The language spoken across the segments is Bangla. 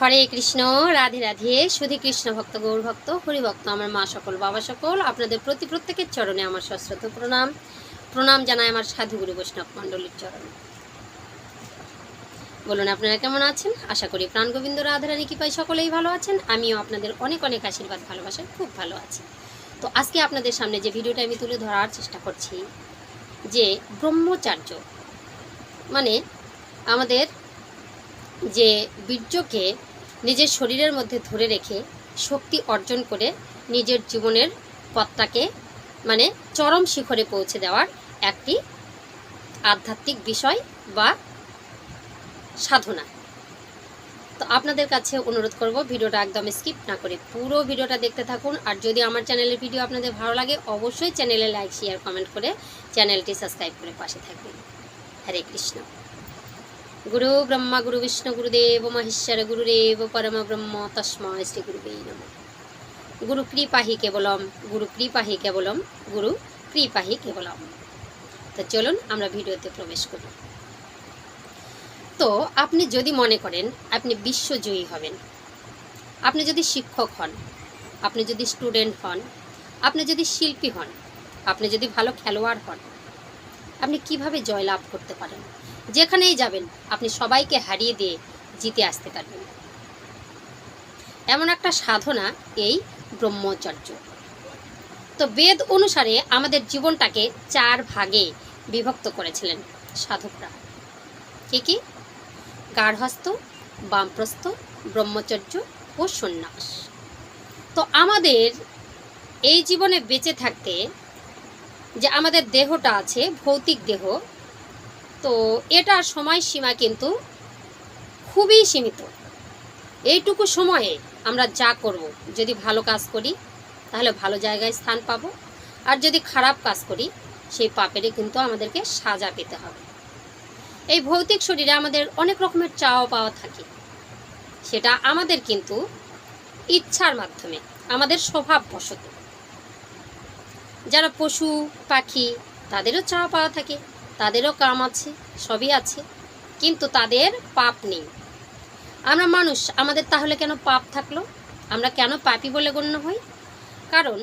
হরে কৃষ্ণ, রাধে রাধে সুধী কৃষ্ণ ভক্ত, গৌর ভক্ত, হরিভক্ত, আমার মা সকল, বাবা সকল, আপনাদের প্রতি প্রত্যেকের চরণে আমার সশ্রত প্রণাম। প্রণাম জানাই আমার সাধুগুরু বৈষ্ণব মণ্ডলীর চরণে। বলুন, আপনারা কেমন আছেন? আশা করি প্রাণ গোবিন্দ রাধারানী কি পাই সকলেই ভালো আছেন। আমিও আপনাদের অনেক অনেক আশীর্বাদ, ভালোবাসায় খুব ভালো আছি। তো আজকে আপনাদের সামনে যে ভিডিওটা আমি তুলে ধরার চেষ্টা করছি, যে ব্রহ্মচার্য মানে আমাদের যে বীর্যকে নিজের শরীরের মধ্যে ধরে রেখে শক্তি অর্জন করে নিজের জীবনের পথটাকে মানে চরম শিখরে পৌঁছে দেওয়ার একটি আধ্যাত্মিক বিষয় বা সাধনা। তো আপনাদের কাছে অনুরোধ করব, ভিডিওটা একদম স্কিপ না করে পুরো ভিডিওটা দেখতে থাকুন। আর যদি আমার চ্যানেলের ভিডিও আপনাদের ভালো লাগে, অবশ্যই চ্যানেলে লাইক, শেয়ার, কমেন্ট করে চ্যানেলটি সাবস্ক্রাইব করে পাশে থাকবেন। হরে কৃষ্ণ। গুরু ব্রহ্মা গুরু বিষ্ণু গুরুদেব মহেশ্বর গুরুদেব পরম ব্রহ্ম তস্ময় শ্রী গুরুবে নম গুরু কৃপাহি কেবলম গুরু কৃপাহি কেবলম গুরু কৃপাহি কেবলম তো চলুন আমরা ভিডিওতে প্রবেশ করি। তো, আপনি যদি মনে করেন, আপনি বিশ্বজয়ী হবেন। আপনি যদি শিক্ষক হন, আপনি যদি স্টুডেন্ট হন, আপনি যদি শিল্পী হন, আপনি যদি ভালো খেলোয়াড় হন, আপনি কীভাবে জয়লাভ করতে পারেন? যেখানেই যাবেন, আপনি সবাইকে হারিয়ে দিয়ে জিতে আসতে পারবেন। এমন একটা সাধনা এই ব্রহ্মচর্য। তো বেদ অনুসারে আমাদের জীবনটাকে চার ভাগে বিভক্ত করেছিলেন সাধকরা। কি কি? গার্হস্থ, বামপ্রস্থ, ব্রহ্মচর্য ও সন্ন্যাস। তো আমাদের এই জীবনে বেঁচে থাকতে যে আমাদের দেহটা আছে, ভৌতিক দেহ তো এটার সময়সীমা কিন্তু খুবই সীমিত। এইটুকু সময়ে আমরা যা করব, যদি ভালো কাজ করি, তাহলে ভালো জায়গায় স্থান পাব। আর যদি খারাপ কাজ করি, সেই পাপেরই কিন্তু আমাদেরকে সাজা পেতে হবে। এই ভৌতিক শরীরে আমাদের অনেক রকমের চাওয়া পাওয়া থাকে। সেটা আমাদের কিন্তু ইচ্ছার মাধ্যমে, আমাদের স্বভাববশত। যারা পশু, পাখি, তাদেরও চাওয়া পাওয়া থাকে। তাদেরও কাম আছে, সবই আছে, কিন্তু তাদের পাপ নেই। আমরা মানুষ, আমাদের তাহলে কেন পাপ থাকল? আমরা কেন পাপি বলে গণ্য হই? কারণ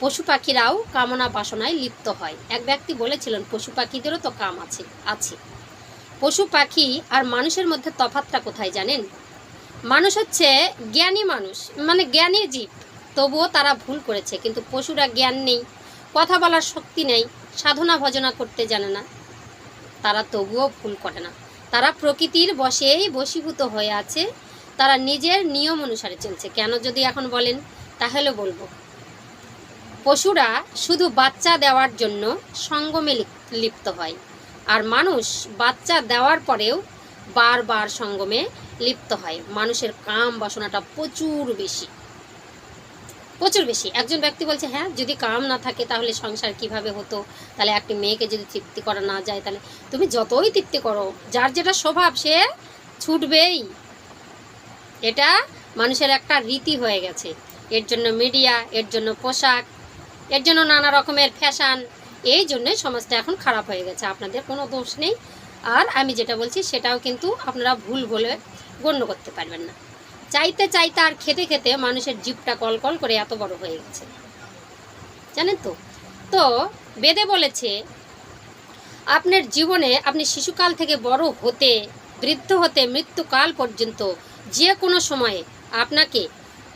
পশু পাখিরাও কামনা বাসনায় লিপ্ত হয়। এক ব্যক্তি বলেছিলেন, পশু পাখিদেরও তো কাম আছে আছে। পশু পাখি আর মানুষের মধ্যে তফাতটা কোথায় জানেন? মানুষ হচ্ছে জ্ঞানী মানুষ মানে জ্ঞানী জীব। তবুও তারা ভুল করেছে, কিন্তু পশুরা জ্ঞান নেই, কথা বলার শক্তি নেই, সাধনা ভজনা করতে জানে না। তারা তবুও ভুল করে না। তারা প্রকৃতির বশেই বশীভূত হয়ে আছে। তারা নিজের নিয়ম অনুসারে চলছে। কেন যদি এখন বলেন, তাহলে বলব। পশুরা শুধু বাচ্চা দেওয়ার জন্য সঙ্গমে লিপ্ত হয় আর মানুষ বাচ্চা দেওয়ার পরেও বারবার সঙ্গমে লিপ্ত হয়। মানুষের কাম বাসনাটা প্রচুর বেশি। প্রচুর বেশি। একজন ব্যক্তি বলছে হ্যাঁ যদি কাম না থাকে তাহলে সংসার কীভাবে হতো? তাহলে একটি মেয়েকে যদি তৃপ্তি করা না যায় তাহলে তুমি যতই তৃপ্তি করো, যার যেটা স্বভাব সে ছুটবেই। এটা মানুষের একটা রীতি হয়ে গেছে। এর জন্য মিডিয়া, এর জন্য পোশাক, এর জন্য নানা রকমের ফ্যাশান, এই জন্যই সমাজটা এখন খারাপ হয়ে গেছে। আপনাদের কোনো দোষ নেই। আর আমি যেটা বলছি, সেটাও কিন্তু আপনারা ভুল বলে গণ্য করতে পারবেন না। চাইতে চাইতে আর খেতে খেতে মানুষের জীবটা কল কল করে এত বড় হয়ে গেছে। জানেন তো? তো বেদে বলেছে, আপনার জীবনে আপনি শিশুকাল থেকে বড় হতে, বৃদ্ধ হতে, মৃত্যুকাল পর্যন্ত যে কোনো সময়ে আপনাকে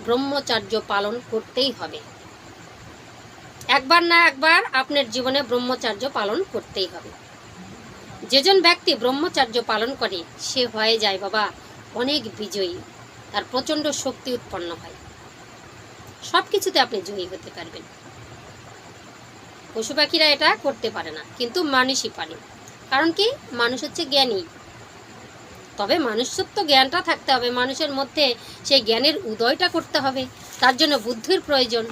ব্রহ্মচর্য পালন করতেই হবে। একবার না একবার আপনার জীবনে ব্রহ্মচর্য পালন করতেই হবে। যেজন ব্যক্তি ব্রহ্মচর্য পালন করে, সে হয়ে যায় বাবা অনেক বিজয়ী। তার প্রচণ্ড শক্তি উৎপন্ন হয়। সব কিছুতে আপনি জয়ী হতে পারবেন। পশু পাখিরা এটা করতে পারে না, কিন্তু মানুষই পারে। কারণ কি? মানুষ হচ্ছে জ্ঞানী। তবে মানুষত্ব জ্ঞানটা থাকতে হবে। মানুষের মধ্যে সেই জ্ঞানের উদয়টা করতে হবে। তার জন্য বুদ্ধির প্রয়োজন।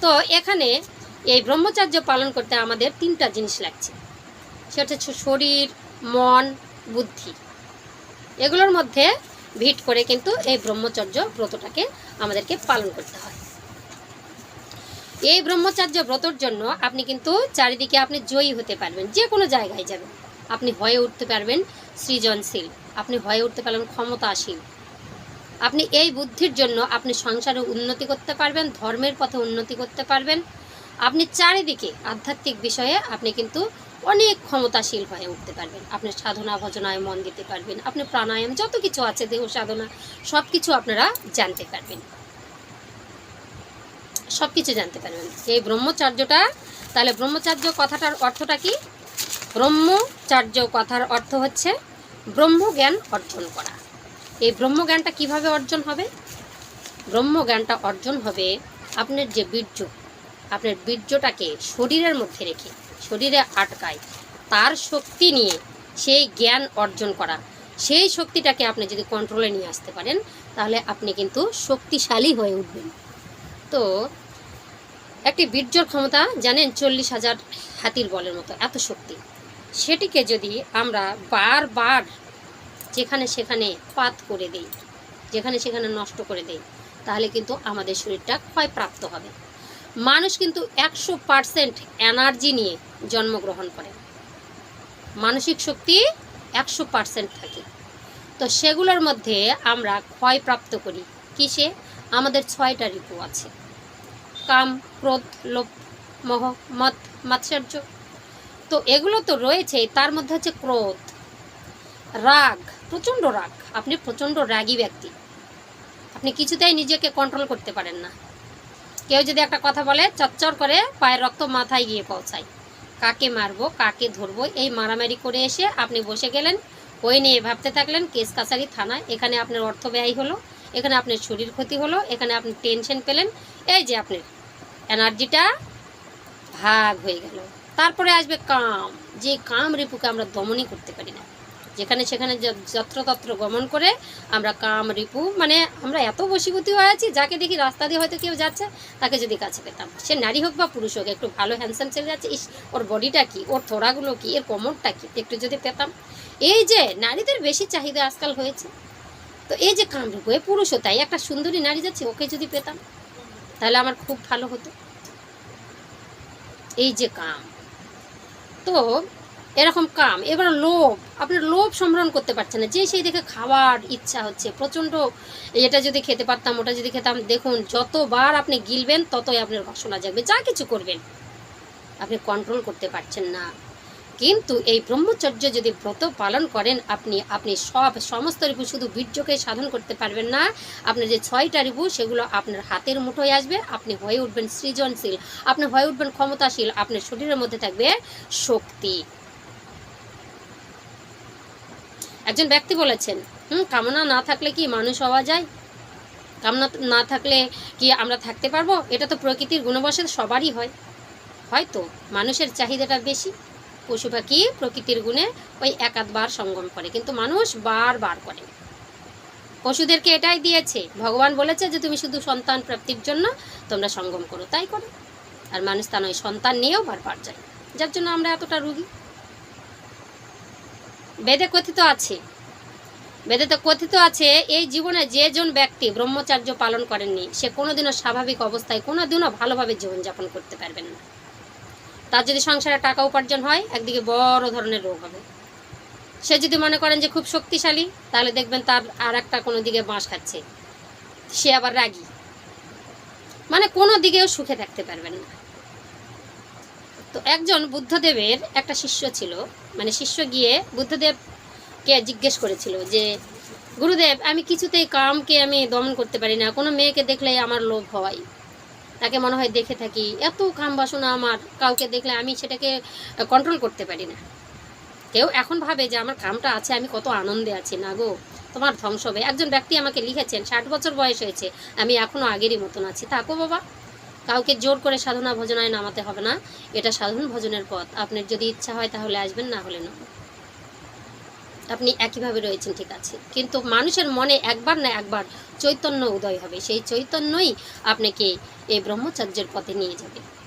তো এখানে এই ব্রহ্মচর্য পালন করতে আমাদের তিনটা জিনিস লাগছে। সেটা হচ্ছে শরীর, মন, বুদ্ধি। এগুলোর মধ্যে ভিট করে কিন্তু এই ব্রহ্মচর্য ব্রতটাকে আমাদেরকে পালন করতে হয়। এই ব্রহ্মচর্য ব্রতর জন্য আপনি কিন্তু চারিদিকে আপনি জয়ী হতে পারবেন, যে কোনো জায়গায় যাবেন। আপনি হয়ে উঠতে পারবেন সৃজনশীল, আপনি হয়ে উঠতে পারবেন ক্ষমতাশীল। আপনি এই বুদ্ধির জন্য আপনি সংসারে উন্নতি করতে পারবেন, ধর্মের পথে উন্নতি করতে পারবেন। আপনি চারিদিকে আধ্যাত্মিক বিষয়ে আপনি কিন্তু অনেক ক্ষমতাশীল হয়ে উঠতে পারবেন। আপনি সাধনা, ভজনায় মন দিতে পারবেন। আপনি প্রাণায়াম, যত কিছু আছে, দেহ সাধনা সব কিছু আপনারা জানতে পারবেন। সব কিছু জানতে পারবেন। এই ব্রহ্মচার্যটা, তাহলে ব্রহ্মচার্য কথাটার অর্থটা কি? ব্রহ্মচার্য কথার অর্থ হচ্ছে ব্রহ্মজ্ঞান অর্জন করা। এই ব্রহ্মজ্ঞানটা কীভাবে অর্জন হবে? ব্রহ্মজ্ঞানটা অর্জন হবে আপনার যে বীর্য, আপনার বীর্যটাকে শরীরের মধ্যে রেখে। শরীরে আটকায়। তার শক্তি নিয়ে সেই জ্ঞান অর্জন করা। সেই শক্তিটাকে আপনি যদি কন্ট্রোলে নিয়ে আসতে পারেন, তাহলে আপনি কিন্তু শক্তিশালী হয়ে উঠবেন। তো একটি বীর্যর ক্ষমতা, জানেন চল্লিশ হাজার হাতির বলের মতো এত শক্তি। সেটিকে যদি আমরা বারবার যেখানে সেখানে পাত করে দেই, যেখানে সেখানে নষ্ট করে দেই, তাহলে কিন্তু আমাদের শরীরটা ক্ষয়প্রাপ্ত হবে। মানুষ কিন্তু একশো পারসেন্ট এনার্জি নিয়ে জন্মগ্রহণ করে। মানসিক শক্তি একশো পারসেন্ট থাকে। তো সেগুলোর মধ্যে আমরা ক্ষয়প্রাপ্ত করি। কিসে? আমাদের ছয়টা ঋতু আছে। কাম, ক্রোধ, লোভ, মোহ মত মাৎসর্য। তো এগুলো তো রয়েছেই তার মধ্যে হচ্ছে ক্রোধ, রাগ, প্রচণ্ড রাগ। আপনি প্রচণ্ড রাগী ব্যক্তি। আপনি কিছুতেই নিজেকে কন্ট্রোল করতে পারেন না। কেউ যদি একটা কথা বলে, চচ্চর করে পায়ের রক্ত মাথায় গিয়ে পৌঁছায়। কাকে মারবো, কাকে ধরবো, এই মারামারি করে এসে আপনি বসে গেলেন। ওই নিয়ে ভাবতে থাকলেন কেস কাছারি থানায়। এখানে আপনার অর্থ ব্যয় হলো, এখানে আপনার শরীর ক্ষতি হলো, এখানে আপনি টেনশন পেলেন। এই যে আপনার এনার্জিটা ভাগ হয়ে গেল। তারপরে আসবে কাম। যে কাম রিপুকে আমরা দমনই করতে পারি না। যেখানে সেখানে যত্রতত্র গমন করে আমরা কাম, রিপু মানে আমরা এত বশীভূতি হয়ে আছি, যাকে দেখি রাস্তা দিয়ে হয়তো কেউ যাচ্ছে, তাকে যদি কাছে পেতাম। সে নারী হোক বা পুরুষ হোক, একটু ভালো হ্যান্ডসাম ছেলে যাচ্ছে ইস, ওর বডিটা কি, ওর থোড়াগুলো কি, এর কোমরটা কি, একটু যদি পেতাম। এই যে নারীদের বেশি চাহিদা আজকাল হয়েছে, তো এই যে কাম, রিপু, এ পুরুষও তাই, একটা সুন্দরী নারী যাচ্ছে, ওকে যদি পেতাম, তাহলে আমার খুব ভালো হতো। এই যে কাম, তো এরকম কাম। এবার লোভ। আপনার লোভ সম্বরণ করতে পারছে না। যে সেই দেখে খাওয়ার ইচ্ছা হচ্ছে, প্রচণ্ড এটা যদি খেতে পারতাম, ওটা যদি খেতাম, দেখুন, যতবার আপনি গিলবেন, ততই আপনার বাসনা জাগবে। যা কিছু করবেন, আপনি কন্ট্রোল করতে পারছেন না। কিন্তু এই ব্রহ্মচর্য যদি ব্রত পালন করেন, আপনি আপনি সব, সমস্ত রিপু শুধু বীর্যকে সাধন করতে পারবেন না। আপনার যে ছয়টা রিপু, সেগুলো আপনার হাতের মুঠোয় আসবে। আপনি হয়ে উঠবেন সৃজনশীল। আপনি হয়ে উঠবেন ক্ষমতাশীল। আপনার শরীরের মধ্যে থাকবে শক্তি। একজন ব্যক্তি বলেছেন, হুম, কামনা না থাকলে কি মানুষ হওয়া যায়? কামনা না থাকলে কি আমরা থাকতে পারব? এটা তো প্রকৃতির গুণবশে সবারই হয়। হয়তো মানুষের চাহিদাটা বেশি, পশু পাখি প্রকৃতির গুণে ওই একাধবার সঙ্গম করে, কিন্তু মানুষ বারবার করে। পশুদেরকে এটাই দিয়েছে, ভগবান বলেছে যে তুমি শুধু সন্তান প্রাপ্তির জন্য তোমরা সঙ্গম করো, তাই করো। আর মানুষ তা নয় সন্তান নিয়েও বারবার যায়, যার জন্য আমরা এতটা রুগী। বেদে কথিত আছে। বেদেতে কথিত আছে, এই জীবনে যে জন ব্যক্তি ব্রহ্মচার্য পালন করেননি, সে কোনোদিনও স্বাভাবিক অবস্থায়, কোনোদিনও ভালোভাবে জীবনযাপন করতে পারবেন না। তার যদি সংসারে টাকা উপার্জন হয়, একদিকে বড় ধরনের রোগ হবে। সে যদি মনে করেন যে খুব শক্তিশালী, তাহলে দেখবেন তার আর একটা কোনো দিকে বাঁশ খাচ্ছে। সে আবার রাগী। মানে কোনো দিকেও সুখে থাকতে পারবেন না। তো একজন বুদ্ধদেবের একটা শিষ্য ছিল। মানে শিষ্য গিয়ে বুদ্ধদেবকে জিজ্ঞেস করেছিল যে, গুরুদেব, আমি কিছুতেই কামকে আমি দমন করতে পারি না। কোনো মেয়েকে দেখলেই আমার লোভ হয়। তাকে মনে হয় দেখে থাকি। এত কাম বাসনা আমার। কাউকে দেখলে আমি সেটাকে কন্ট্রোল করতে পারি না। কেউ এখন ভাবে যে আমার কামটা আছে, আমি কত আনন্দে আছি। না গো, তোমার ধ্বংস হবে। একজন ব্যক্তি আমাকে লিখেছেন, ষাট বছর বয়স হয়েছে। আমি এখনও আগেরই মতন আছি। থাকো বাবা? কাউকে জোর করে সাধনা ভোজনায় নামাতে হবে না। এটা সাধন ভোজনের পথ। আপনার যদি ইচ্ছা হয় তাহলে আসবেন, না হলে না। আপনি একইভাবে রয়েছেন, ঠিক আছে। কিন্তু মানুষের মনে একবার না একবার চৈতন্য উদয় হবে। সেই চৈতন্যই আপনাকে এই ব্রহ্মচর্যের পথে নিয়ে যাবে।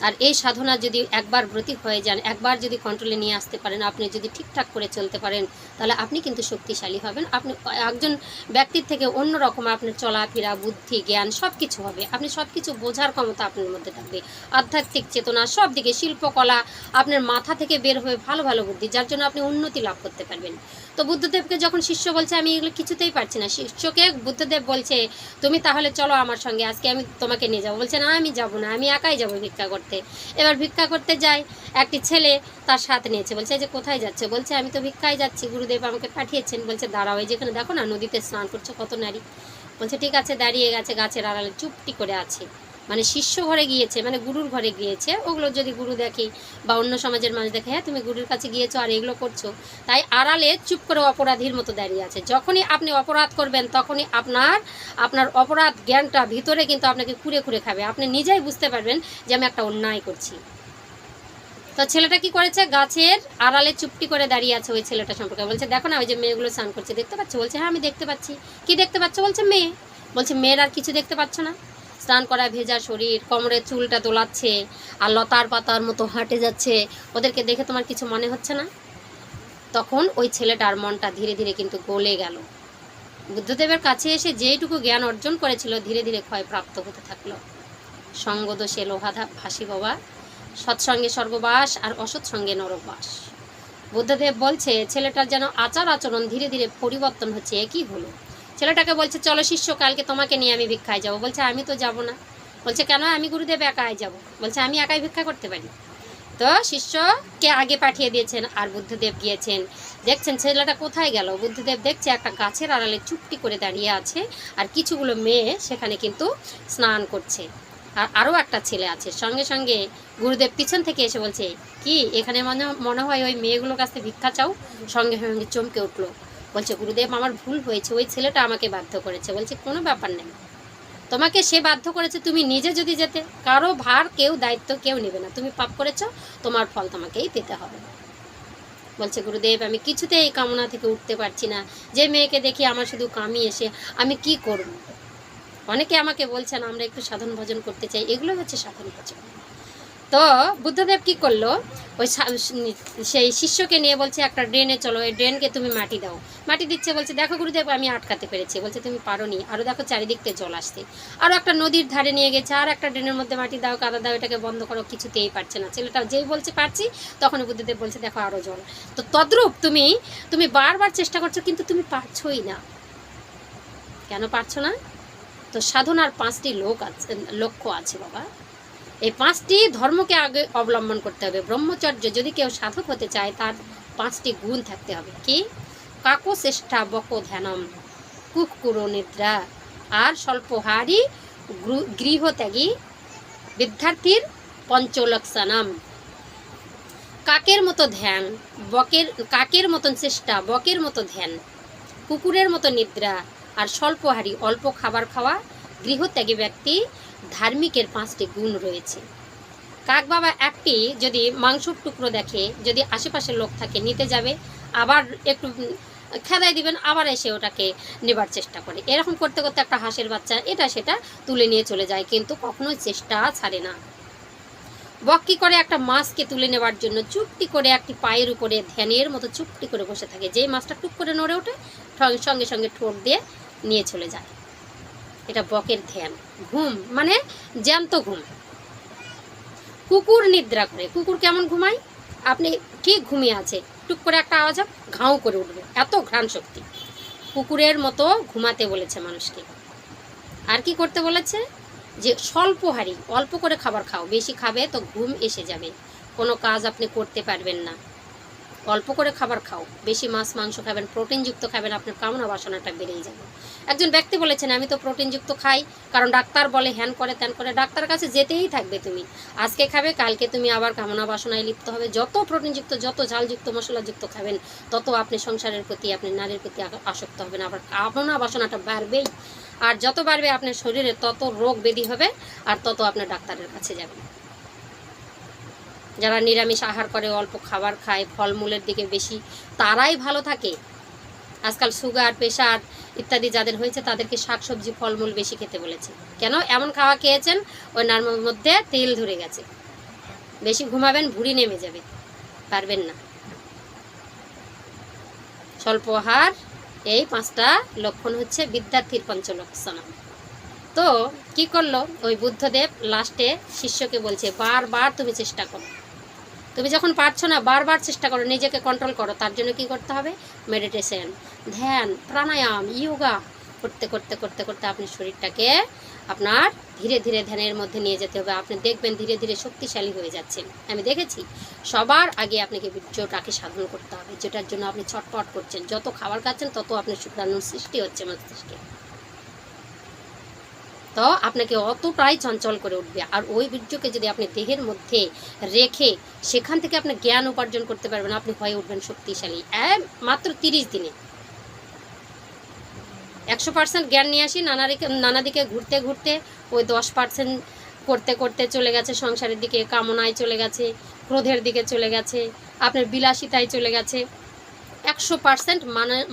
আর এই সাধনা যদি একবার ব্রতী হয়ে যান, একবার যদি কন্ট্রোলে নিয়ে আসতে পারেন, আপনি যদি ঠিকঠাক করে চলতে পারেন, তাহলে আপনি কিন্তু শক্তিশালী হবেন। আপনি একজন ব্যক্তির থেকে অন্য রকম আপনার চলাফেরা, বুদ্ধি, জ্ঞান সব কিছু হবে। আপনি সব কিছু বোঝার ক্ষমতা আপনার মধ্যে থাকবে। আধ্যাত্মিক চেতনা সব দিকে শিল্পকলা আপনার মাথা থেকে বের হয়ে ভালো ভালো বুদ্ধি, যার জন্য আপনি উন্নতি লাভ করতে পারবেন। তো বুদ্ধদেবকে যখন শিষ্য বলছে, আমি এগুলো কিছুতেই পারছি না। শিষ্যকে বুদ্ধদেব বলছে, তুমি তাহলে চলো আমার সঙ্গে, আজকে আমি তোমাকে নিয়ে যাব। বলছে, না, আমি যাব না, আমি একাই যাব ভিক্ষা করতে। এবার ভিক্ষা করতে যায়, একটি ছেলে তার সাথে নিয়েছে, বলছে যে কোথায় যাচ্ছে? বলছে, আমি তো ভিক্ষায় যাচ্ছি, গুরুদেব আমাকে পাঠিয়েছেন। বলছে, দাঁড়াও যেখানে দেখো না, নদীতে স্নান করছে, কত নারী? বলছে, ঠিক আছে, দাঁড়িয়ে গেছে, গাছের আড়ালে চুপটি করে আছে। মানে শিষ্য ঘরে গিয়েছে মানে গুরুর ঘরে গিয়েছে, ওগুলো যদি গুরু দেখে বা অন্য সমাজের মানুষ দেখে হ্যাঁ তুমি গুরুর কাছে গিয়েছো আর এগুলো করছ। তাই আড়ালে চুপ করে অপরাধীর মতো দাঁড়িয়ে আছে। যখনই আপনি অপরাধ করবেন, তখনই আপনার আপনার অপরাধ জ্ঞানটা ভিতরে কিন্তু আপনাকে কুড়ে কুড়ে খাবে। আপনি নিজেই বুঝতে পারবেন যে আমি একটা অন্যায় করছি। তো ছেলেটা কি করেছে? গাছের আড়ালে চুপটি করে দাঁড়িয়ে আছে ওই ছেলেটা সম্পর্কে। বলছে, দেখো না, ওই যে মেয়েগুলো স্নান করছে, দেখতে পাচ্ছ? বলছে হ্যাঁ আমি দেখতে পাচ্ছি। কি দেখতে পাচ্ছ? বলছে, মেয়ে। বলছে, মেয়ের আর কিছু দেখতে পাচ্ছ না? স্নান করা ভেজা শরীর, কোমরের চুলটা দোলাচ্ছে আর লতার পাতার মতো হাঁটে যাচ্ছে। ওদেরকে দেখে তোমার কিছু মনে হচ্ছে না? তখন ওই ছেলেটার মনটা ধীরে ধীরে কিন্তু গলে গেল। বুদ্ধদেবের কাছে এসে যেইটুকু জ্ঞান অর্জন করেছিল, ধীরে ধীরে ক্ষয়প্রাপ্ত হতে থাকল। সঙ্গদোষে লোহাধা ভাসি বাবা সৎসঙ্গে স্বর্গবাস আর অসৎসঙ্গে নরকবাস বুদ্ধদেব বলছে, ছেলেটার যেন আচার আচরণ ধীরে ধীরে পরিবর্তন হচ্ছে একই হলো? ছেলেটাকে বলছে, চলো শিষ্য, কালকে তোমাকে নিয়ে আমি ভিক্ষায় যাব। বলছে, আমি তো যাব না। বলছে, কেন? আমি গুরুদেব একাই যাব। বলছে, আমি একাই ভিক্ষা করতে পারি। তো শিষ্যকে আগে পাঠিয়ে দিয়েছেন, আর বুদ্ধদেব গিয়েছেন। দেখছেন ছেলেটা কোথায় গেল? বুদ্ধদেব দেখছে একটা গাছের আড়ালে চুপটি করে দাঁড়িয়ে আছে, আর কিছুগুলো মেয়ে সেখানে কিন্তু স্নান করছে। আর আরও একটা ছেলে আছে। সঙ্গে সঙ্গে গুরুদেব পিছন থেকে এসে বলছে, কি, এখানে মনে মনে হয় ওই মেয়েগুলোর কাছে ভিক্ষা চাও? সঙ্গে সঙ্গে চমকে উঠল। বলছে, গুরুদেব, আমার ভুল হয়েছে, ওই ছেলেটা আমাকে বাধ্য করেছে। বলছে, কোনো ব্যাপার নেই। তোমাকে সে বাধ্য করেছে, তুমি নিজে যদি যেতে, কারও ভার কেউ, দায়িত্ব কেউ নেবে না। তুমি পাপ করেছ, তোমার ফল তোমাকেই পেতে হবে। বলছে, গুরুদেব, আমি কিছুতে এই কামনা থেকে উঠতে পারছি না। যে মেয়েকে দেখি আমার শুধু কামি এসে, আমি কি করব? অনেকে আমাকে বলছেন, আমরা একটু সাধন ভজন করতে চাই। এগুলো হচ্ছে সাধন ভজন। তো বুদ্ধদেব কি করল? ওই সেই শিষ্যকে নিয়ে বলছে, একটা ড্রেনে চলো, এই ড্রেনকে তুমি মাটি দাও। মাটি দিচ্ছে, বলছে, দেখো গুরুদেব, আমি আটকাতে পেরেছি। বলছে, তুমি পারো নি আরও দেখো চারিদিক থেকে জল আসছে। আরও একটা নদীর ধারে নিয়ে গেছে, আর একটা ড্রেনের মধ্যে মাটি দাও, কাদা দাও, এটাকে বন্ধ করো, কিছুতেই পারছে না। ছেলেটা যেই বলছে, পারছি। তখন বুদ্ধদেব বলছে, দেখো আরও জল। তো তদ্রূপ তুমি তুমি বারবার চেষ্টা করছ, কিন্তু তুমি পারছোই না। কেন পারছ না? তো সাধনার পাঁচটি লোক আছে, লক্ষ্য আছে, বাবা। এই পাঁচটি ধর্মকে আগে অবলম্বন করতে হবে। ব্রহ্মচর্য যদি কেউ সাধক হতে চায়, তার পাঁচটি গুণ থাকতে হবে। কি? কাকো চেষ্টা বক ধ্যানম, কুকুর নিদ্রা, আর স্বল্পহারী গৃহত্যাগী বিদ্যার্থীর পঞ্চলক্ষণম। কাকের মতো ধ্যান, বকের, কাকের মতন চেষ্টা, বকের মতো ধ্যান, কুকুরের মতো নিদ্রা, আর স্বল্পহারী অল্প খাবার খাওয়া গৃহত্যাগী ব্যক্তি ধার্মিকের পাঁচটি গুণ রয়েছে। কাক বাবা একটি যদি মাংসর টুকরো দেখে, যদি আশেপাশের লোক থাকে, নিতে যাবে, আবার একটু খেদাই দিবেন, আবার এসে ওটাকে নেবার চেষ্টা করে। এরকম করতে করতে একটা হাঁসের বাচ্চা, এটা সেটা তুলে নিয়ে চলে যায়, কিন্তু কখনোই চেষ্টা ছাড়ে না। বক কি করে একটা মাছকে তুলে নেবার জন্য? চুপটি করে একটি পায়ের উপরে ধ্যানের মতো চুপটি করে বসে থাকে। যেই মাছটা টুক করে নড়ে ওঠে সঙ্গে সঙ্গে ঠোঁট দিয়ে নিয়ে চলে যায়। এটা বকের ধ্যান। ঘুম মানে জ্যান্ত ঘুম। কুকুর নিদ্রা করে। কুকুর কেমন ঘুমায়? আপনি ঠিক ঘুমিয়ে আছে? টুক করে একটা আওয়াজ ঘাউ করে উঠবে। এত ঘ্রাণ শক্তি। কুকুরের মতো ঘুমাতে বলেছে মানুষকে। আর কি করতে বলেছে? যে স্বল্পহারী অল্প করে খাবার খাও। বেশি খাবে তো ঘুম এসে যাবে। কোনো কাজ আপনি করতে পারবেন না। অল্প করে খাবার খাও। বেশি মাছ, মাংস খাবেন, প্রোটিনযুক্ত খাবেন, আপনার কামনা বাসনাটা বেড়েই যাবে। একজন ব্যক্তি বলেছেন, আমি তো প্রোটিনযুক্ত খাই, কারণ ডাক্তার বলে হ্যান করে, ত্যান করে, ডাক্তার কাছে যেতেই থাকবে তুমি। আজকে খাবে, কালকে তুমি আবার কামনা বাসনায় লিপ্ত হবে। যত প্রোটিনযুক্ত, যত ঝালযুক্ত, মশলাযুক্ত খাবেন, তত আপনি সংসারের প্রতি, আপনি নারীর প্রতি আসক্ত হবেন, আবার কামনা বাসনাটা বাড়বেই। আর যত বাড়বে আপনার শরীরে, তত রোগ ব্যাধি হবে, আর তত আপনার ডাক্তারের কাছে যাবেন যারা নিরামিষ আহার করে, অল্প খাবার খায়, ফলমূলের দিকে বেশি, তারাই ভালো থাকে। আজকাল সুগার প্রেশার ইত্যাদি যাদের হয়েছে, তাদেরকে শাকসবজি, ফলমূল বেশি খেতে বলেছে। কেন? এমন খাওয়া খেয়েছেন, ওই নার্মের মধ্যে তেল ধরে গেছে। বেশি ঘুমাবেন, ভুঁড়ি নেমে যাবে। পারবেন না। স্বল্প আহার, এই পাঁচটা লক্ষণ হচ্ছে বিদ্যার্থীর পঞ্চলক্ষণ। তো, কি করল? ওই বুদ্ধদেব লাস্টে শিষ্যকে বলছে, বারবার তুমি চেষ্টা করো। তুমি যখন পারছ না, বারবার চেষ্টা করো, নিজেকে কন্ট্রোল করো, তার জন্য কি করতে হবে? মেডিটেশন ধ্যান, প্রাণায়াম ইয়োগা করতে করতে করতে করতে আপনি শরীরটাকে আপনার ধীরে ধীরে ধ্যানের মধ্যে নিয়ে যেতে হবে। আপনি দেখবেন ধীরে ধীরে শক্তিশালী হয়ে যাচ্ছেন। আমি দেখেছি, সবার আগে আপনাকে বীর্যটাকে সাধন করতে হবে, যেটার জন্য আপনি ছটপট করছেন। যত খাবার খাচ্ছেন, তত আপনার শুক্রাণুর সৃষ্টি হচ্ছে মস্তিষ্কে। তো আপনাকে অতটাই চঞ্চল করে উঠবে। আর ওই বীর্যকে যদি আপনি দেহের মধ্যে রেখে সেখান থেকে আপনি জ্ঞান উপার্জন করতে পারবেন, আপনি হয়ে উঠবেন শক্তিশালী। মাত্র তিরিশ দিনে। একশো পার্সেন্ট জ্ঞান নিয়ে আসি, নানা নানা দিকে ঘুরতে ঘুরতে। ওই দশ পার্সেন্ট করতে করতে চলে গেছে, সংসারের দিকে কামনায় চলে গেছে, ক্রোধের দিকে চলে গেছে, আপনার বিলাসিতায় চলে গেছে। একশো পার্সেন্ট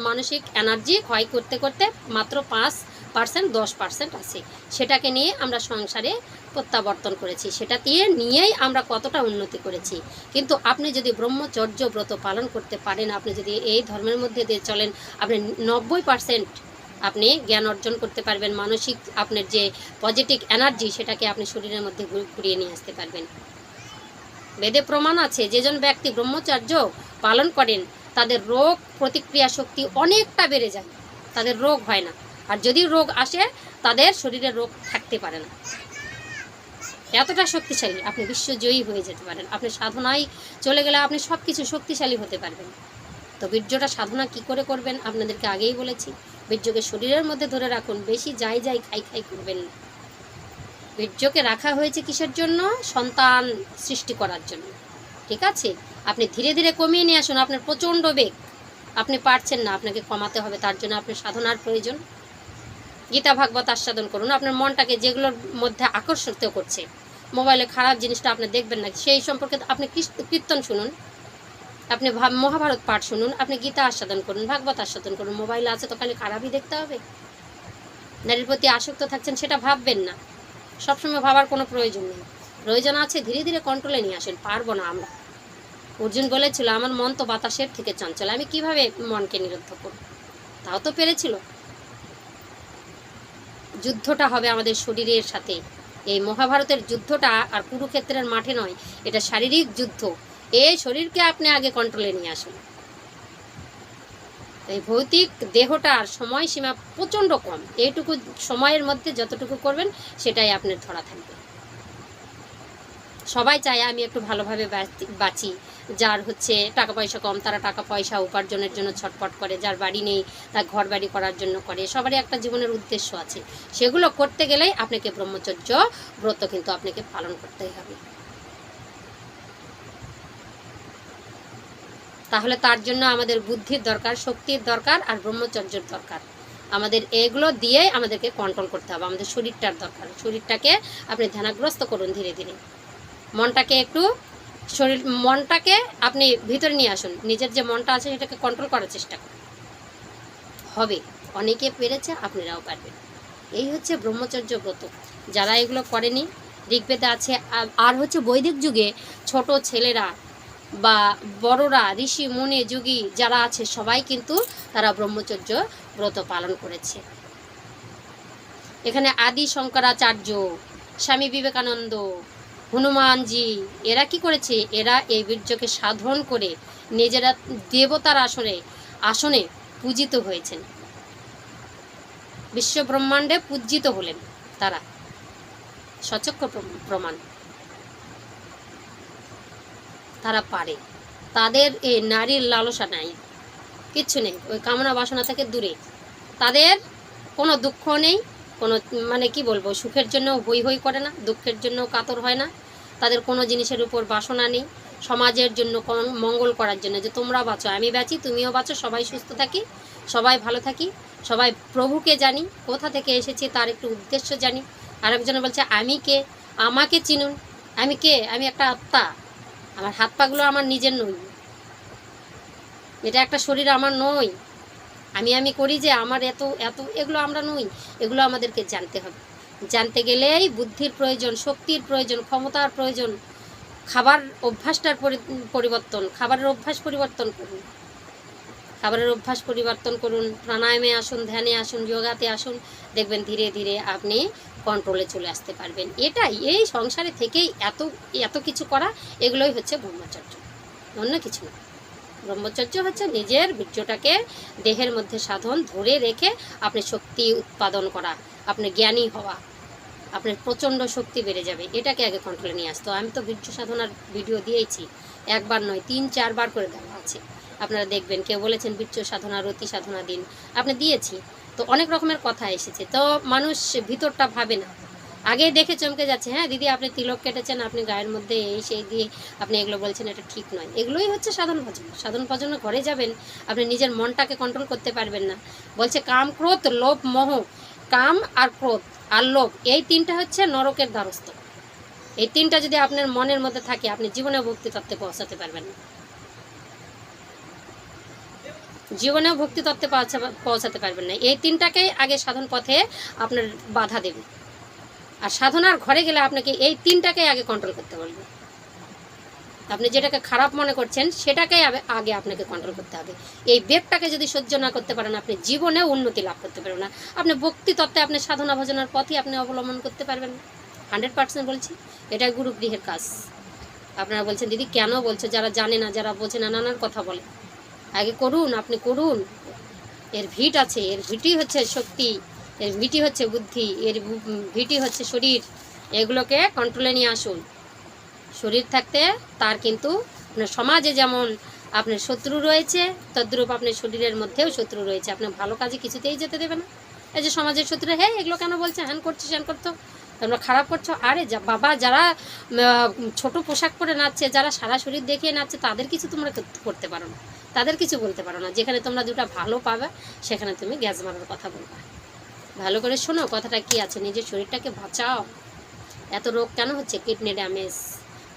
মানসিক এনার্জি ক্ষয় করতে করতে মাত্র পাঁচ পার্সেন্ট দশ পার্সেন্ট আছে। সেটাকে নিয়ে আমরা সংসারে প্রত্যাবর্তন করেছি। সেটা দিয়ে নিয়েই আমরা কতটা উন্নতি করেছি। কিন্তু আপনি যদি ব্রহ্মচর্য ব্রত পালন করতে পারেন, আপনি যদি এই ধর্মের মধ্যে দিয়ে চলেন, আপনি নব্বই পার্সেন্ট আপনি জ্ঞান অর্জন করতে পারবেন। মানসিক আপনার যে পজিটিভ এনার্জি সেটাকে আপনি শরীরের মধ্যে ঘুর- ঘুরিয়ে নিয়ে আসতে পারবেন। বেদে প্রমাণ আছে যেজন ব্যক্তি ব্রহ্মচর্য পালন করেন, তাদের রোগ প্রতিক্রিয়া শক্তি অনেকটা বেড়ে যায়। তাদের রোগ হয় না। আর যদি রোগ আসে, তাদের শরীরে রোগ থাকতে পারে না। এতটা শক্তিশালী, আপনি বিশ্বজয়ী হয়ে যেতে পারেন। আপনি সাধনায় চলে গেলে আপনি সব কিছু শক্তিশালী হতে পারবেন। তো বীর্যটা সাধনা কি করে করবেন, আপনাদেরকে আগেই বলেছি। বীর্যকে শরীরের মধ্যে ধরে রাখুন, বেশি যাই যাই খাই খাই করবেন না। বীর্যকে রাখা হয়েছে কিসের জন্য? সন্তান সৃষ্টি করার জন্য। ঠিক আছে? আপনি ধীরে ধীরে কমিয়ে নিয়ে আসুন, আপনার প্রচণ্ড বেগ। আপনি পারছেন না, আপনাকে কমাতে হবে, তার জন্য আপনার সাধনার প্রয়োজন। গীতা ভাগবত আস্বাদন করুন। আপনার মনটাকে যেগুলোর মধ্যে আকর্ষিত করছে, মোবাইলে খারাপ জিনিসটা আপনি দেখবেন না, সেই সম্পর্কে আপনি কীর্ত- কীর্তন শুনুন, আপনি মহাভারত পাঠ শুনুন, আপনি গীতা আস্বাদন করুন, ভাগবত আস্বাদন করুন, মোবাইল আছে তো খালি খারাপই দেখতে হবে। নারীর প্রতি আসক্ত থাকছেন সেটা ভাববেন না, সবসময় ভাবার কোনো প্রয়োজন নেই। প্রয়োজন আছে, ধীরে ধীরে কন্ট্রোলে নিয়ে আসেন, পারব না আমরা। অর্জুন বলেছিল, আমার মন তো বাতাসের থেকে চঞ্চল, আমি কীভাবে মনকে নিরুদ্ধ করব? তাও তো পেরেছিল। যুদ্ধটা হবে আমাদের শরীরের সাথে। এই মহাভারতের যুদ্ধটা আর কুরুক্ষেত্রের মাঠে নয়, এটা শারীরিক যুদ্ধ। এই শরীরকে আপনি আগে কন্ট্রোলে নিয়ে আসুন। এই ভৌতিক দেহটার সময়সীমা প্রচণ্ড কম। এইটুকু সময়ের মধ্যে যতটুকু করবেন, সেটাই আপনার ধরা থাকবে। সবাই চায় আমি একটু ভালোভাবে বাঁচি- বাঁচি। যার হচ্ছে টাকা পয়সা কম, তারা টাকা পয়সা উপার্জনের জন্য ছটপট করে, যার বাড়ি নেই, তার ঘর বাড়ি করার জন্য করে, সবারই একটা জীবনের উদ্দেশ্য আছে। সেগুলো করতে গেলেই আপনাকে ব্রহ্মচর্য ব্রত কিন্তু আপনাকে পালন করতেই হবে। তাহলে তার জন্য আমাদের বুদ্ধির দরকার, শক্তির দরকার আর ব্রহ্মচর্যের দরকার। আমাদের এগুলো দিয়ে আমাদেরকে কন্ট্রোল করতে হবে, আমাদের শরীরটার দরকার। শরীরটাকে আপনি ধ্যানাগ্রস্ত করুন ধীরে ধীরে। মনটাকে একটু শরীর, মনটাকে আপনি ভিতরে নিয়ে আসুন। নিজের যে মনটা আছে সেটাকে কন্ট্রোল করার চেষ্টা করুন। হবে। অনেকে পেরেছে, আপনারাও পারবেন। এই হচ্ছে ব্রহ্মচর্য ব্রত। যারা এগুলো করেনি, ঋগ্বেদে আছে আর- হচ্ছে বৈদিক যুগে ছোট ছেলেরা বা বড়রা, ঋষি, মুনি, যুগী যারা আছে, সবাই কিন্তু তারা ব্রহ্মচর্য ব্রত পালন করেছে। এখানে আদি শঙ্করাচার্য, স্বামী বিবেকানন্দ হনুমানজি, এরা কি করেছে? এরা এই বীর্যকে সাধন করে নিজেরা দেবতার আসনে আসনে পূজিত হয়েছেন। বিশ্ব ব্রহ্মাণ্ডে পূজিত হলেন তারা। সচক্ষ প্র- প্রমাণ। তারা পারে। তাদের এই নারীর লালসা নাই। কিচ্ছু নেই। ওই কামনা বাসনা থেকে দূরে। তাদের কোনো দুঃখ নেই। কোনো মানে কি বলব? সুখের জন্য হই হই করে না। দুঃখের জন্য কাতর হয় না। তাদের কোনো জিনিসের উপর বাসনা নেই। সমাজের জন্য মঙ্গল করার জন্য যে তোমরা বাঁচো, আমি বাঁচি, তুমিও বাঁচো, সবাই সুস্থ থাকি, সবাই ভালো থাকি, সবাই প্রভুকে জানি, কোথা থেকে এসেছি তার একটু উদ্দেশ্য জানি। আরেকজন বলছে, আমি কে? আমাকে চিনুন। আমি কে? আমি একটা আত্মা। আমার হাত পাগুলো আমার নিজের নই। এটা একটা শরীর আমার নই। আমি আমি করি যে আমার এত এত, এগুলো আমরা নই। এগুলো আমাদেরকে জানতে হবে। জানতে গেলেই বুদ্ধির প্রয়োজন, শক্তির প্রয়োজন, ক্ষমতার প্রয়োজন, খাবার অভ্যাসটার পরিবর্তন, খাবারের অভ্যাস পরিবর্তন করুন। খাবারের অভ্যাস পরিবর্তন করুন, প্রাণায়ামে আসুন, ধ্যানে আসুন, যোগাতে আসুন, দেখবেন ধীরে ধীরে আপনি কন্ট্রোলে চলে আসতে পারবেন। এটাই, এই সংসারে থেকেই এত এত কিছু করা, এগুলোই হচ্ছে ব্রহ্মচর্য। অন্য কিছু না। ব্রহ্মচর্য হচ্ছে নিজের বীর্যটাকে দেহের মধ্যে সাধন ধরে রেখে আপনি শক্তি উৎপাদন করা, আপনি জ্ঞানী হওয়া। আপনার প্রচণ্ড শক্তি বেড়ে যাবে। এটাকে আগে কন্ট্রোলে নিয়ে আসতো আমি তো বীর্য সাধনার ভিডিও দিয়েছি। একবার নয়, তিন, চারবার করে দেওয়া আছে। আপনারা দেখবেন, কেউ বলেছেন বীর্য সাধনা, রতি সাধনা দিন। আপনি দিয়েছি। তো অনেক রকমের কথা এসেছে। তো মানুষ ভিতরটা ভাবে না। আগে দেখে চমকে যাচ্ছে হ্যাঁ দিদি, আপনি তিলক কেটেছেন, আপনি গায়ের মধ্যে এই সেই দিয়ে আপনি এগুলো বলছেন, এটা ঠিক নয়। এগুলোই হচ্ছে সাধন ভজন। সাধন ভজনে ঘরে যাবেন, আপনি নিজের মনটাকে কন্ট্রোল করতে পারবেন না। বলছে, কাম ক্রোধ, লোভ, মোহ। কাম আর ক্রোধ। আর লোভ এই তিনটা হচ্ছে নরকের দ্বারস্থ। এই তিনটা যদি আপনার মনের মধ্যে থাকে, আপনি জীবনে ভক্তি তত্ত্বে পৌঁছাতে পারবেন না। জীবনে ভক্তি তত্ত্বে পৌঁছাতে পারবেন না। এই তিনটাকেই আগে সাধন পথে আপনার বাধা দেবে। আর সাধনার ঘরে গেলে আপনাকে এই তিনটাকেই আগে কন্ট্রোল করতে বলবে। আপনি যেটাকে খারাপ মনে করছেন, সেটাকেই আগে আপনাকে কন্ট্রোল করতে হবে। এই বেগটাকে যদি সহ্য না করতে পারেন, আপনি জীবনে উন্নতি লাভ করতে পারবেন না। আপনি ভক্তি তত্ত্বে আপনি সাধনা ভজনের পথই আপনি অবলম্বন করতে পারবেন হান্ড্রেড পার্সেন্ট বলছি এটা গুরু গৃহের কাজ। আপনারা বলছেন, দিদি, কেন বলছো? যারা জানে না, যারা বোঝে না নানান কথা বলে। আগে করুন, আপনি করুন। এর ভিট আছে, এর ভিটি হচ্ছে শক্তি, এর ভিটি হচ্ছে বুদ্ধি, এর ভিটি হচ্ছে শরীর। এগুলোকে কন্ট্রোলে নিয়ে আসুন। শরীর থাকতে তার কিন্তু আপনার সমাজে যেমন আপনার শত্রু রয়েছে, তদ্রূপ আপনার শরীরের মধ্যেও শত্রু রয়েছে। আপনার ভালো কাজে কিছুতেই যেতে দেবে না। এই যে সমাজের শত্রু হ্যাঁ এগুলো কেন বলছে? হ্যান করছিস, হ্যান করতো। তোমরা খারাপ করছ? আরে, যা, বাবা, যারা ছোট পোশাক পরে নাচছে, যারা সারা শরীর দেখিয়ে নাচছে, তাদের কিছু তোমরা করতে পারো না। তাদের কিছু বলতে পারো না। যেখানে তোমরা দুটা ভালো পাবে, সেখানে তুমি গ্যাস মারার কথা বলবা। ভালো করে শোনো, কথাটা কি আছে? নিজের শরীরটাকে বাঁচাও। এত রোগ কেন হচ্ছে? Kidney damage.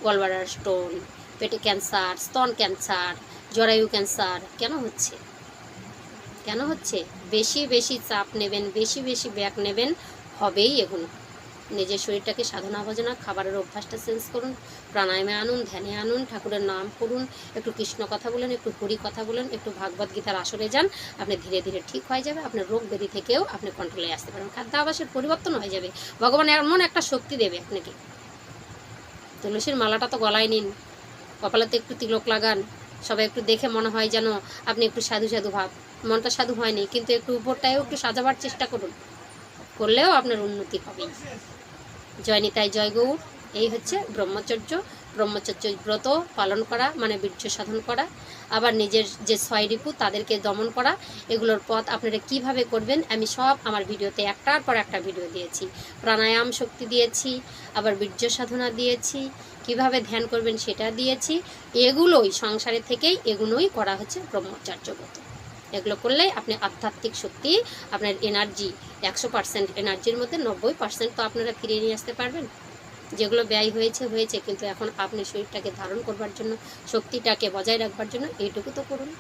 গলবাডার স্টোন পেটে ক্যান্সার স্তন ক্যান্সার জরায়ু ক্যান্সার কেন হচ্ছে? কেন হচ্ছে? বেশি বেশি চাপ নেবেন, বেশি বেশি ব্যাগ নেবেন, হবেই এগুলো। নিজের শরীরটাকে সাধনা ভজনা, খাবারের অভ্যাসটা চেঞ্জ করুন, প্রাণায়ামে আনুন, ধ্যানে আনুন, ঠাকুরের নাম করুন, একটু কৃষ্ণ কথা বলেন, একটু হরি কথা বলেন, একটু ভাগবত গীতার আসরে যান, আপনি ধীরে ধীরে ঠিক হয়ে যাবে, আপনার রোগ ব্যাধি থেকেও আপনি কন্ট্রোলে আসতে পারেন খাদ্যাভাসের পরিবর্তন হয়ে যাবে। ভগবান এমন একটা শক্তি দেবে আপনাকে। তুলসীর মালাটা তো গলায় নিন। কপালাতে একটু তিলক লাগান। সবাই একটু দেখে মনে হয় যেন আপনি একটু সাধু সাধু ভাব। মনটা সাধু হয়নি, কিন্তু একটু উপরটাও একটু সাজাবার চেষ্টা করুন। করলেও আপনার উন্নতি হবে। জয় নিতাই, জয় গৌর। এই হচ্ছে ব্রহ্মচর্য। ব্রহ্মচর্য ব্রত পালন করা মানে বীর্য সাধন করা, আবার নিজের যে ছয় রিপু তাদেরকে দমন করা, এগুলোর পথ আপনারা কীভাবে করবেন, আমি সব আমার ভিডিওতে একটার পর একটা ভিডিও দিয়েছি। প্রাণায়াম শক্তি দিয়েছি, আবার বীর্য সাধনা দিয়েছি, কীভাবে ধ্যান করবেন সেটা দিয়েছি, এগুলোই সংসারে থেকেই এগুলোই করা হচ্ছে ব্রহ্মচর্য ব্রত। এগুলো করলে আপনি আধ্যাত্মিক শক্তি, আপনার এনার্জি একশো পার্সেন্ট এনার্জির মধ্যে নব্বই পার্সেন্ট তো আপনারা ফিরিয়ে নিয়ে আসতে পারবেন। যেগুলো ব্যয় হয়েছে হয়েছে, কিন্তু এখন আপনি শরীরটাকে ধারণ করবার জন্য, শক্তিটাকে বজায় রাখবার জন্য এইটুকু তো করুন।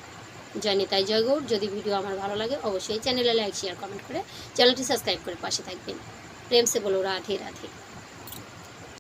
জয় নিতাই, জয় গৌর। যদি ভিডিও আমার ভালো লাগে, অবশ্যই চ্যানেলে লাইক শেয়ার কমেন্ট করে চ্যানেলটি সাবস্ক্রাইব করে পাশে থাকবেন। প্রেমসে বলো, রাধে রাধে।